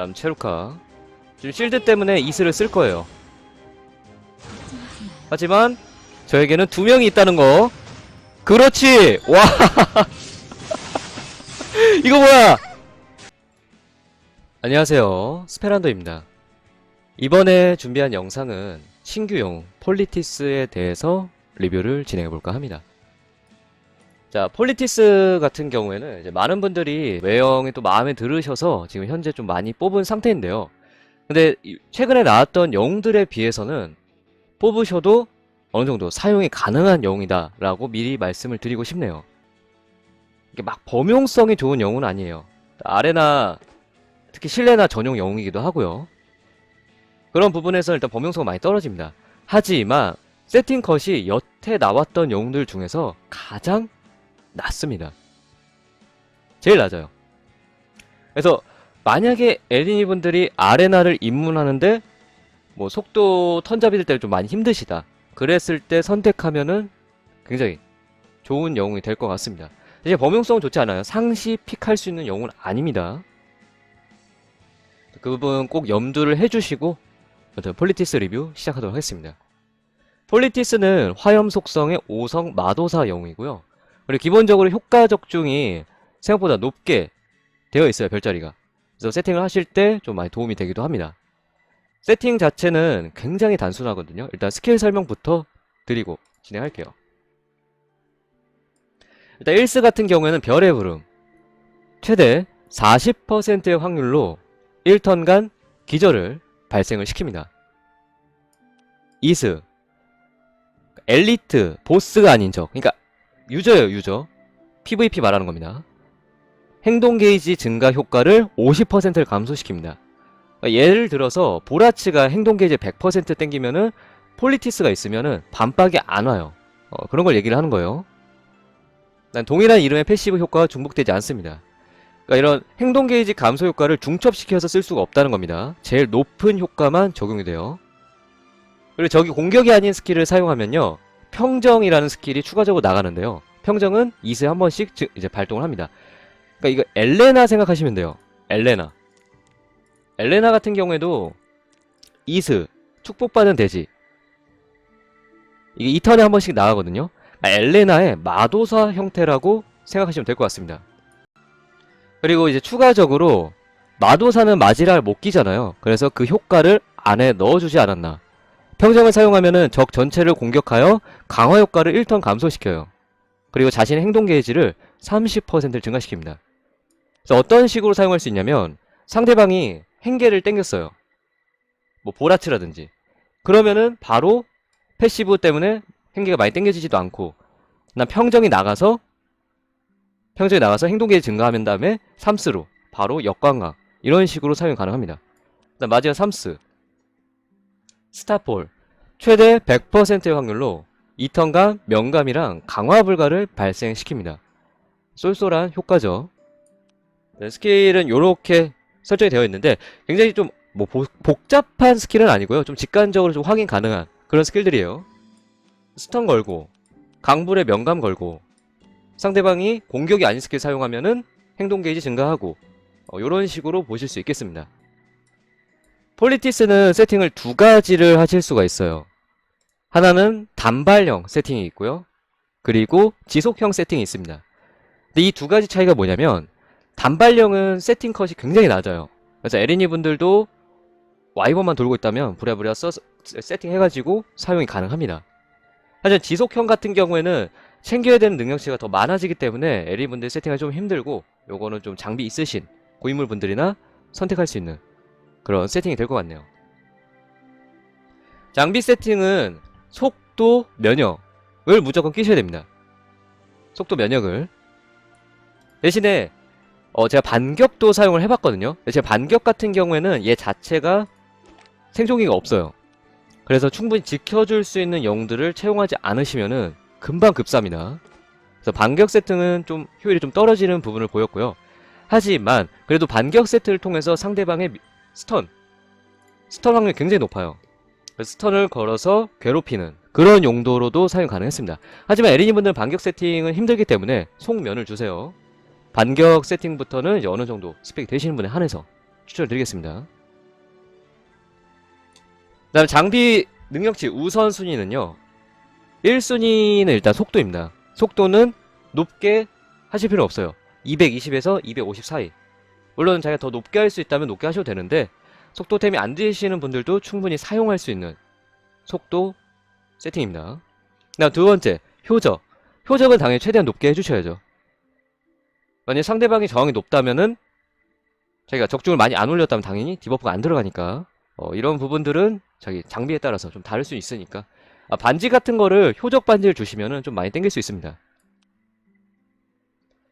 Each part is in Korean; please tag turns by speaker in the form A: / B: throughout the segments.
A: 다음 체루카. 지금 실드 때문에 이스를 쓸 거예요. 하지만 저에게는 두 명이 있다는 거. 그렇지! 와! 이거 뭐야? 안녕하세요. 스페란도입니다. 이번에 준비한 영상은 신규 영웅 폴리티스에 대해서 리뷰를 진행해볼까 합니다 자, 폴리티스 같은 경우에는 이제 많은 분들이 외형이 또 마음에 들으셔서 지금 현재 좀 많이 뽑은 상태인데요. 근데 이- 최근에 나왔던 영웅들에 비해서는 뽑으셔도 어느 정도 사용이 가능한 영웅이다라고 미리 말씀을 드리고 싶네요. 이게 막 범용성이 좋은 영웅은 아니에요. 아레나, 특히 실내나 전용 영웅이기도 하고요. 그런 부분에서 일단 범용성은 많이 떨어집니다. 하지만 세팅 컷이 여태 나왔던 영웅들 중에서 가장 낮습니다. 제일 낮아요. 그래서 만약에 에리니 분들이 아레나를 입문하는데 뭐 속도 턴잡이들 때문에 좀 많이 힘드시다. 그랬을 때 선택하면은 굉장히 좋은 영웅이 될 것 같습니다. 이제 범용성은 좋지 않아요. 상시 픽할 수 있는 영웅은 아닙니다. 그 부분 꼭 염두를 해주시고 폴리티스 리뷰 시작하도록 하겠습니다. 폴리티스는 화염 속성의 5성 마도사 영웅이고요. 그리고 기본적으로 효과 적중이 생각보다 높게 되어 있어요, 별자리가. 그래서 세팅을 하실 때 좀 많이 도움이 되기도 합니다. 세팅 자체는 굉장히 단순하거든요. 일단 스킬 설명부터 드리고 진행할게요. 일단 1스 같은 경우에는 별의 부름. 최대 40%의 확률로 1턴간 기절을 발생을 시킵니다. 2스. 엘리트, 보스가 아닌 적. 그러니까 유저예요, 유저. PVP 말하는 겁니다. 행동 게이지 증가 효과를 50%를 감소시킵니다. 그러니까 예를 들어서 보라츠가 행동 게이지 100% 땡기면은 폴리티스가 있으면은 반박이 안 와요. 어, 그런 걸 얘기를 하는 거예요. 난 동일한 이름의 패시브 효과가 중복되지 않습니다. 그러니까 이런 행동 게이지 감소 효과를 중첩시켜서 쓸 수가 없다는 겁니다. 제일 높은 효과만 적용이 돼요. 그리고 저기 공격이 아닌 스킬을 사용하면요. 평정이라는 스킬이 추가적으로 나가는데요. 평정은 2세에 한 번씩 즉 이제 발동을 합니다. 그러니까 이거 엘레나 생각하시면 돼요. 엘레나. 엘레나 같은 경우에도 이스 축복받은 돼지 이게 2턴에 한 번씩 나가거든요. 아, 엘레나의 마도사 형태라고 생각하시면 될 것 같습니다. 그리고 이제 추가적으로 마도사는 마지랄 못 끼잖아요. 그래서 그 효과를 안에 넣어주지 않았나. 평정을 사용하면은 적 전체를 공격하여 강화 효과를 1턴 감소시켜요. 그리고 자신의 행동 게이지를 30%를 증가시킵니다. 그래서 어떤 식으로 사용할 수 있냐면 상대방이 행계를 땡겼어요. 뭐 보라츠라든지. 그러면은 바로 패시브 때문에 행계가 많이 땡겨지지도 않고 난 평정이 나가서 평정이 나가서 행동 게이지 증가하면 다음에 삼스로 바로 역광각 이런 식으로 사용 가능합니다. 마지막 삼스 스타폴 최대 100%의 확률로 2턴간 명감이랑 강화 불가를 발생시킵니다. 쏠쏠한 효과죠. 네, 스킬은 이렇게 설정이 되어 있는데 굉장히 좀 뭐 복잡한 스킬은 아니고요. 좀 직관적으로 좀 확인 가능한 그런 스킬들이에요. 스턴 걸고 강불에 명감 걸고 상대방이 공격이 아닌 스킬 사용하면은 행동 게이지 증가하고 이런 식으로 보실 수 있겠습니다. 폴리티스는 세팅을 두 가지를 하실 수가 있어요. 하나는 단발형 세팅이 있고요. 그리고 지속형 세팅이 있습니다. 근데 이 두 가지 차이가 뭐냐면 단발형은 세팅 컷이 굉장히 낮아요. 그래서 에리니 분들도 와이버만 돌고 있다면 부랴부랴 써서 세팅해가지고 사용이 가능합니다. 하지만 지속형 같은 경우에는 챙겨야 되는 능력치가 더 많아지기 때문에 에리 분들 세팅하기 좀 힘들고 요거는 좀 장비 있으신 고인물 분들이나 선택할 수 있는 그런 세팅이 될 것 같네요. 장비 세팅은 속도 면역을 무조건 끼셔야 됩니다. 속도 면역을 대신에 어 제가 반격도 사용을 해봤거든요. 제가 반격 같은 경우에는 얘 자체가 생존기가 없어요. 그래서 충분히 지켜줄 수 있는 영들을 채용하지 않으시면은 금방 급사입니다. 그래서 반격 세팅은 좀 효율이 좀 떨어지는 부분을 보였고요. 하지만 그래도 반격 세트를 통해서 상대방의 미- 스턴 스턴 확률이 굉장히 높아요. 스턴을 걸어서 괴롭히는 그런 용도로도 사용 가능했습니다. 하지만 에리니 분들은 반격 세팅은 힘들기 때문에 속면을 주세요. 반격 세팅부터는 이제 어느 정도 스펙이 되시는 분에 한해서 추천을 드리겠습니다. 그 다음 장비 능력치 우선순위는요. 1순위는 일단 속도입니다. 속도는 높게 하실 필요 없어요. 220에서 250 사이. 물론 자기가 더 높게 할 수 있다면 높게 하셔도 되는데 속도템이 안 되시는 분들도 충분히 사용할 수 있는 속도 세팅입니다. 두 번째 효적. 효적은 당연히 최대한 높게 해주셔야죠. 만약 상대방이 저항이 높다면은 자기가 적중을 많이 안 올렸다면 당연히 디버프가 안 들어가니까 어, 이런 부분들은 자기 장비에 따라서 좀 다를 수 있으니까 아, 반지 같은 거를 효적 반지를 주시면은 좀 많이 땡길 수 있습니다.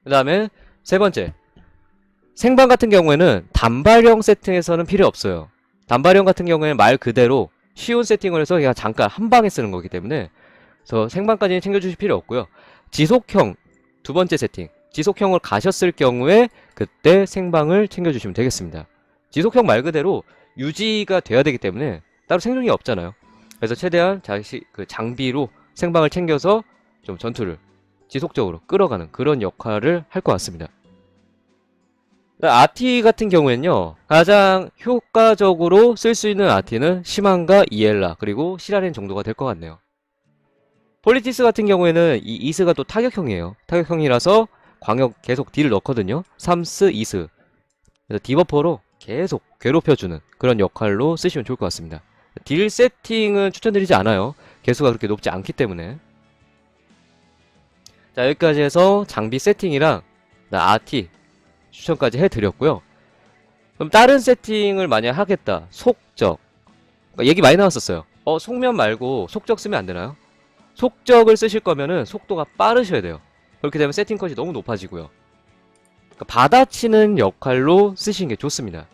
A: 그 다음에 세 번째 생방 같은 경우에는 단발형 세팅에서는 필요 없어요. 단발형 같은 경우에는 말 그대로 쉬운 세팅을 해서 그냥 잠깐 한 방에 쓰는 거기 때문에 그래서 생방까지는 챙겨주실 필요 없고요. 지속형 두 번째 세팅 지속형을 가셨을 경우에 그때 생방을 챙겨주시면 되겠습니다. 지속형 말 그대로 유지가 돼야 되기 때문에 따로 생존이 없잖아요. 그래서 최대한 자시 그 장비로 생방을 챙겨서 좀 전투를 지속적으로 끌어가는 그런 역할을 할 것 같습니다. 아티 같은 경우에는요 가장 효과적으로 쓸 수 있는 아티는 시만과 이엘라 그리고 시라렌 정도가 될 것 같네요. 폴리티스 같은 경우에는 이 이스가 또 타격형이에요. 타격형이라서 광역 계속 딜을 넣거든요. 삼스 이스 그래서 디버퍼로 계속 괴롭혀주는 그런 역할로 쓰시면 좋을 것 같습니다. 딜 세팅은 추천드리지 않아요. 개수가 그렇게 높지 않기 때문에. 자, 여기까지 해서 장비 세팅이랑 나 아티 추천까지 해드렸고요. 그럼 다른 세팅을 만약 하겠다. 속적. 그러니까 얘기 많이 나왔었어요. 어, 속면 말고 속적 쓰면 안 되나요? 속적을 쓰실 거면은 속도가 빠르셔야 돼요. 그렇게 되면 세팅 컷이 너무 높아지고요. 그러니까 받아치는 역할로 쓰시는 게 좋습니다.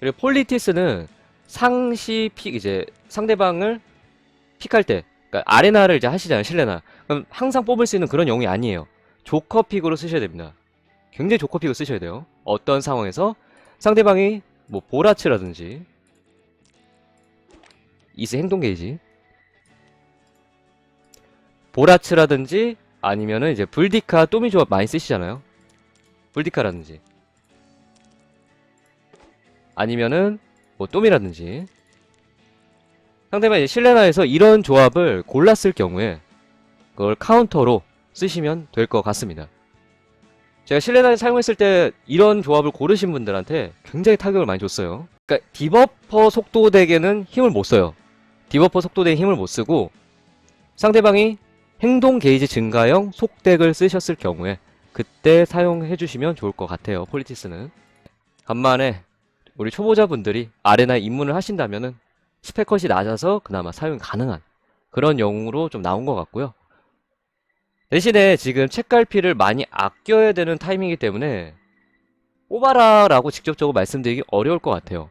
A: 그리고 폴리티스는 상시 픽 이제 상대방을 픽할 때 그러니까 아레나를 이제 하시잖아요 실내나 그럼 항상 뽑을 수 있는 그런 영웅이 아니에요 조커 픽으로 쓰셔야 됩니다. 굉장히 조커 픽을 쓰셔야 돼요. 어떤 상황에서? 상대방이 뭐 보라츠라든지 이스 행동 게이지. 보라츠라든지 아니면은 이제 불디카 또미 조합 많이 쓰시잖아요. 불디카라든지. 아니면은 뭐 또미라든지. 상대방이 실내나에서 이런 조합을 골랐을 경우에 그걸 카운터로 쓰시면 될 것 같습니다. 제가 실내나에 사용했을 때 이런 조합을 고르신 분들한테 굉장히 타격을 많이 줬어요. 그러니까 디버퍼 속도 덱에는 힘을 못 써요. 디버퍼 속도 덱에 힘을 못 쓰고 상대방이 행동 게이지 증가형 속덱을 쓰셨을 경우에 그때 사용해 주시면 좋을 것 같아요. 폴리티스는. 간만에 우리 초보자분들이 아레나에 입문을 하신다면은 스펙컷이 낮아서 그나마 사용이 가능한 그런 영웅으로 좀 나온 것 같고요. 대신에 지금 책갈피를 많이 아껴야 되는 타이밍이기 때문에 뽑아라 라고 직접적으로 말씀드리기 어려울 것 같아요.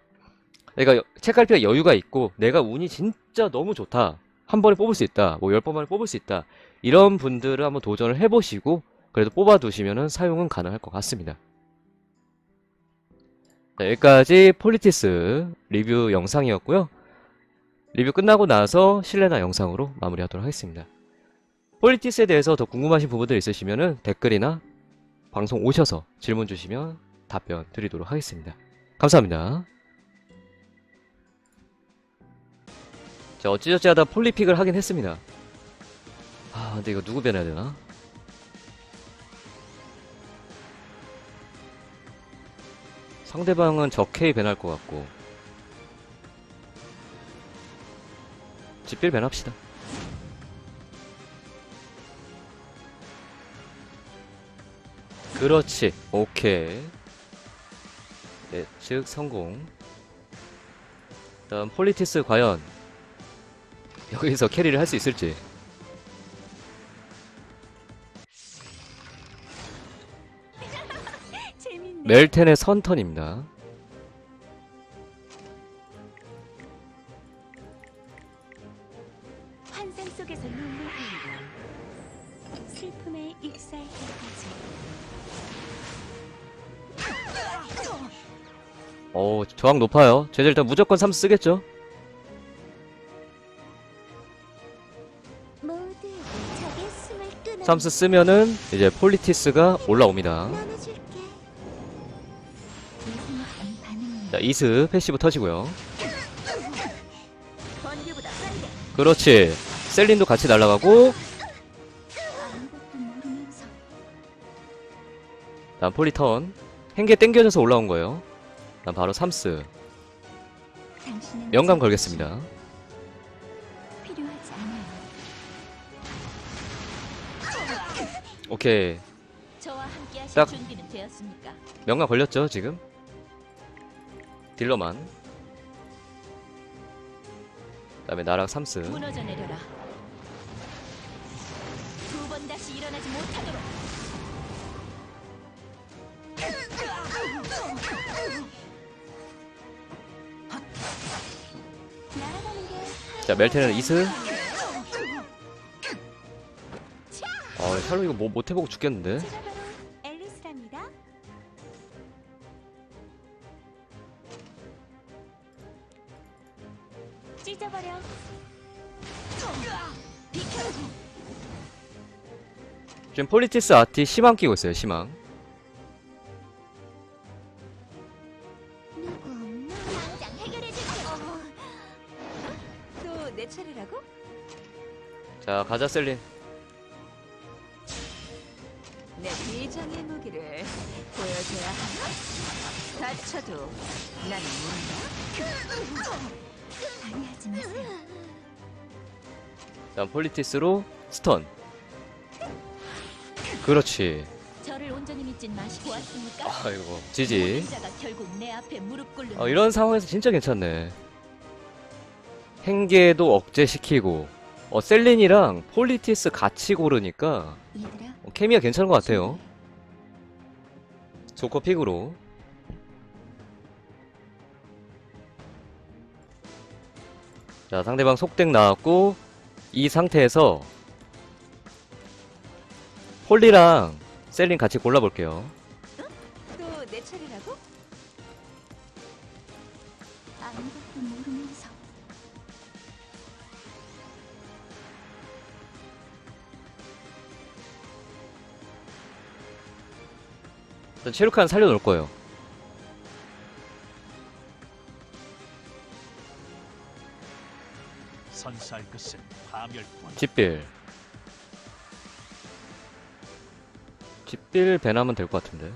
A: 그러니까 책갈피가 여유가 있고 내가 운이 진짜 너무 좋다. 한 번에 뽑을 수 있다. 뭐 열 번 만에 뽑을 수 있다. 이런 분들을 한번 도전을 해보시고 그래도 뽑아두시면 사용은 가능할 것 같습니다. 자, 여기까지 폴리티스 리뷰 영상이었고요. 리뷰 끝나고 나서 실내나 영상으로 마무리하도록 하겠습니다. 폴리티스에 대해서 더 궁금하신 부분들 있으시면 댓글이나 방송 오셔서 질문 주시면 답변 드리도록 하겠습니다. 감사합니다. 자, 어찌저찌 하다 폴리픽을 하긴 했습니다. 아, 근데 이거 누구 변해야 되나? 상대방은 적케이 배날 것 같고 집필 배납시다 그렇지. 오케이. 예측 성공. 다음 폴리티스 과연 여기서 캐리를 할 수 있을지. 멜텐의 선턴입니다 저항 높아요 쟤들 일단 무조건 3 쓰겠죠
B: 모두 적의 숨을 끊어.
A: 삼스 쓰면은 이제 폴리티스가 올라옵니다. 자, 이스 패시브 터지고요. 그렇지. 셀린도 같이 날아가고, 다음 폴리턴. 행계 땡겨져서 올라온 거예요. 다음 바로 삼스.
B: 제
A: 걸겠습니다. 오케이. 딱. 명감 걸렸죠, 지금? 딜러만. 그 다음에 나락 삼스. 자, 멜테는 이스. 아, 샬로 이거 뭐 못해보고 죽겠는데? 지금 폴리티스 아티 희망 끼고 있어요, 희망. 자, 가자, 셀린.
B: 내 비장의 무기를 보여줘야 하나? 다쳐도 나는 모른다. 방해하지 마세요.
A: 자, 폴리티스로 스턴. 그렇지.
B: 저를 온전히 믿진 마시고 왔습니까?
A: 아이고, 지지.
B: 자가 결국 내 앞에 무릎 꿇는.
A: 어, 이런 상황에서 진짜 괜찮네. 행계도 억제시키고, 어, 셀린이랑 폴리티스 같이 고르니까. 어, 케미가 괜찮은 것 같아요. 조커 픽으로. 자, 상대방 속덱 나왔고, 이 상태에서, 폴리랑 셀린 같이 골라볼게요. 일단 체육관 살려놓을 거예요.
C: 선사할 것은 파멸뿐
A: 집빌. 집빌 배나면 될 것 같은데.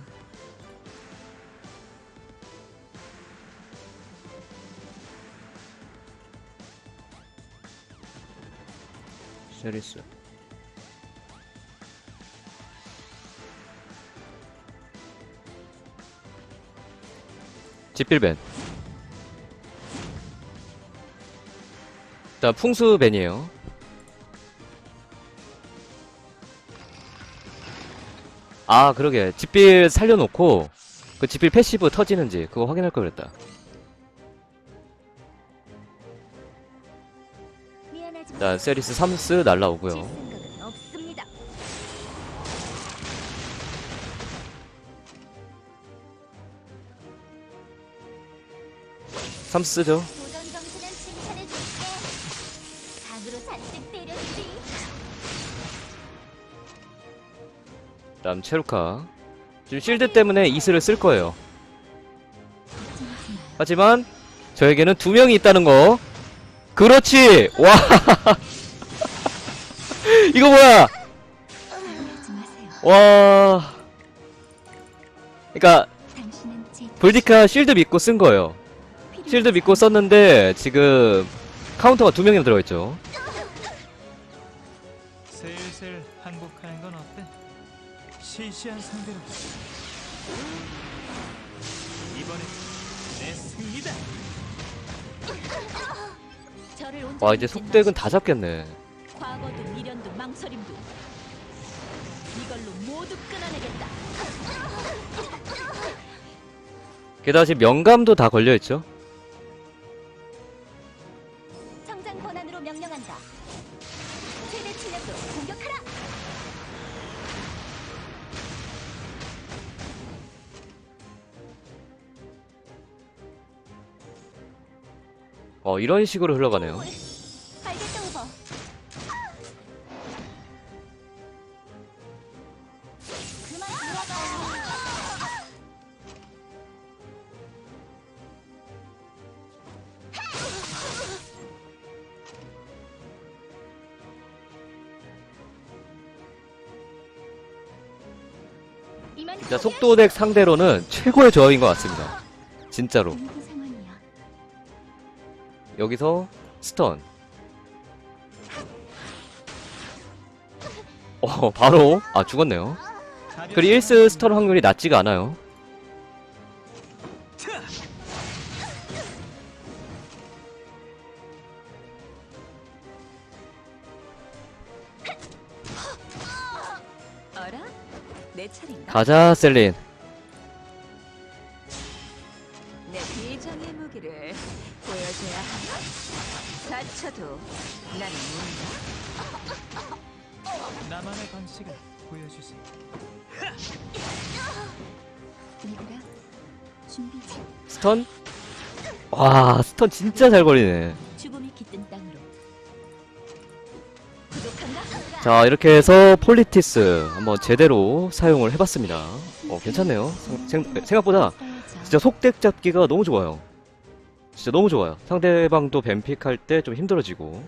A: 세리스. 집빌벤. 자, 풍수벤이에요. 아, 그러게. 집빌 살려놓고, 그 집빌 패시브 터지는지, 그거 확인할 걸 그랬다. 자, 세리스 3스 날라오고요. 3 쓰죠.
B: 도전
A: 다음 체루카. 지금 실드 때문에 이슬을 쓸 거예요. 하지만 저에게는 두 명이 있다는 거. 그렇지. 와. 이거 뭐야? 와. 그러니까 볼디카 실드 믿고 쓴 거예요. 실드 믿고 썼는데, 지금, 카운터가 두 명이나 들어있죠.
C: 슬슬 항복하는 건 어때? 시시한 상대로 이번엔 내 승리다
B: 저를 온전히
A: 와, 이제 속덱은 다 잡겠네.
B: 과거도 미련도 망설임도 이걸로 모두 끊어내겠다.
A: 게다가 지금 명감도 다 걸려있죠.
B: 최대 출력으로 공격하라.
A: 어, 이런 식으로 흘러가네요. 진짜 속도덱 상대로는 최고의 조합인 것 같습니다. 진짜로. 여기서 스턴. 어, 바로, 아, 죽었네요. 그리 1스 스턴 확률이 낮지가 않아요.
B: 내 차례인가?
A: 가자, 셀린.
B: 내 비장의 무기를 보여줘야 하나? 다쳐도 나는 뭔가?
C: 나만의 방식을 보여주세요.
B: 얘들아, 준비 중.
A: 스턴? 와, 스턴 진짜 잘 걸리네. 자, 이렇게 해서 폴리티스 한번 제대로 사용을 해봤습니다. 어, 괜찮네요. 생, 생- 생각보다 진짜 속덱 잡기가 너무 좋아요. 진짜 너무 좋아요. 상대방도 뱀픽할 때 좀 힘들어지고.